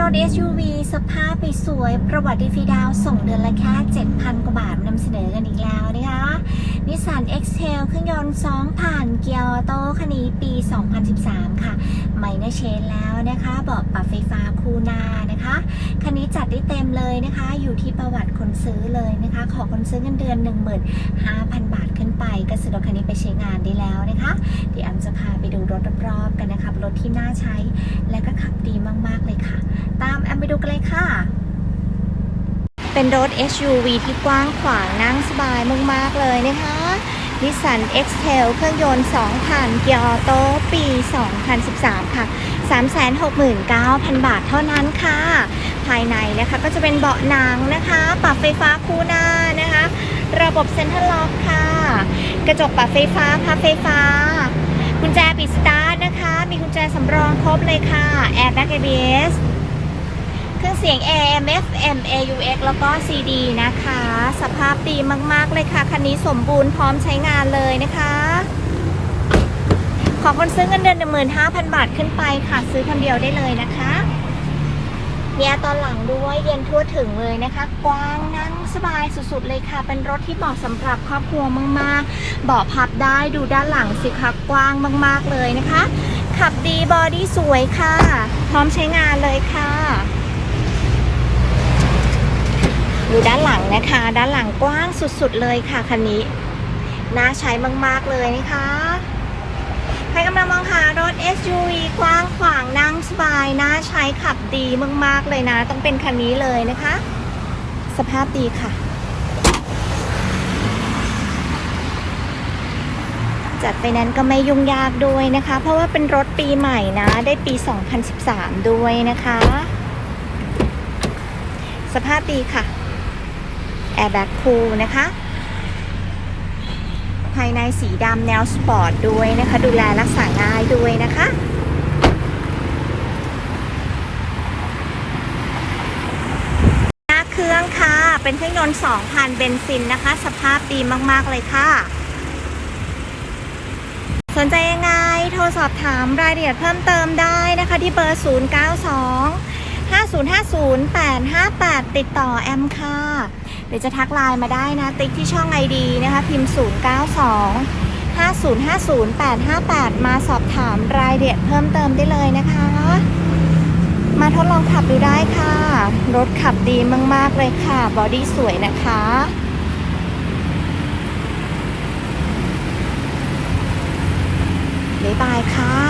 รถ SUV สภาพไปสวย ประวัติฟรีดาวส่งเดือนละแค่ 7,000 กว่าบาทนำเสนอกันอีกแล้วนะคะนิสสัน X-Trail เครื่องยนต์ 2 ผ่านเกียร์ออโต้คันนี้ปี 2013 ค่ะไม่เนเชนแล้วนะคะเบาะปรับไฟฟ้าคูนานะคะคันนี้จัดได้เต็มเลยนะคะ อยู่ที่ประวัติคนซื้อเลยนะคะ ขอคนซื้อเงินเดือน 15,000 บาทขึ้นไป ก็ซื้อรถคันนี้ไปใช้งานได้แล้วนะคะเดี๋ยวแอมจะพาไปดูรถรอบๆกันนะคะรถที่น่าใช้และก็ขับดีมากๆเลยค่ะ ตามแอมไปดูกันเลยค่ะ เป็นรถ SUV ที่กว้างขวางนั่งสบายมากๆเลยนะคะนิสสัน X-Trail เครื่องยนต์2ผ่านเกียร์ออโต้ปี 2013 ค่ะ 369,000 บาทเท่านั้นค่ะ ภายในนะคะก็จะเป็นเบาะหนังนะคะ ปรับไฟฟ้าคู่หน้านะคะ ระบบเซ็นทรัลล็อกค่ะ กระจกปรับไฟฟ้าพับไฟฟ้า กุญแจปิดสตาร์ทนะคะ มีกุญแจสำรองครบเลยค่ะแอร์แบ็ก ABS เครื่องเสียง AM FM AUX แล้วก็ CD นะคะ สภาพดีมาก ๆ เลยค่ะ คันนี้สมบูรณ์พร้อมใช้งานเลยนะคะ ขอคนซื้อเงินเดือน15,000บาทขึ้นไปค่ะ ซื้อคนเดียวได้เลยนะคะ แอร์ตอนหลังด้วยเย็นทั่วถึงเลยนะคะ กว้างนั่งสบายสุดๆเลยค่ะ เป็นรถที่เหมาะสำหรับครอบครัวมากๆเบาะพับได้ดูด้านหลังสิคะกว้างมากๆเลยนะคะ ขับดีบอดี้สวยค่ะ พร้อมใช้งานเลยค่ะดูด้านหลังนะคะ ด้านหลังกว้างสุดๆเลยค่ะคันนี้น่าใช้มากๆเลยนะคะ ใครกำลังมองหา SUV กว้างขวางนั่งสบายน่าใช้ขับดีมากๆเลยนะ ต้องเป็นคันนี้เลยนะคะ สภาพดีค่ะ จัดไฟแนนซ์ก็ไม่ยุ่งยากด้วยนะคะ เพราะว่าเป็นรถปีใหม่นะ ได้ปี 2013 ด้วยนะคะ สภาพดีค่ะแอร์แบ็กคูลนะคะ ภายในสีดำแนวสปอร์ตด้วยนะคะ ดูแลรักษาง่ายด้วยนะคะหน้าเครื่องค่ะ เป็นเครื่องยนต์ 2,000 เบนซินนะคะ สภาพดีมาก ๆ เลยค่ะ สนใจยังไง โทรสอบถามรายละเอียดเพิ่มเติมได้นะคะ ที่เบอร์ 092 5050 858 ติดต่อแอมค่ะ หรือจะทักไลน์มาได้นะ ติ๊กที่ช่อง ID นะคะ พิมพ์ 092 5050 858 มาสอบถามรายละเอียดเพิ่มเติมได้เลยนะคะ มาทดลองขับดูได้ค่ะ รถขับดีมาก ๆ เลยค่ะ บอดี้สวยนะคะบ๊ายบายค่ะ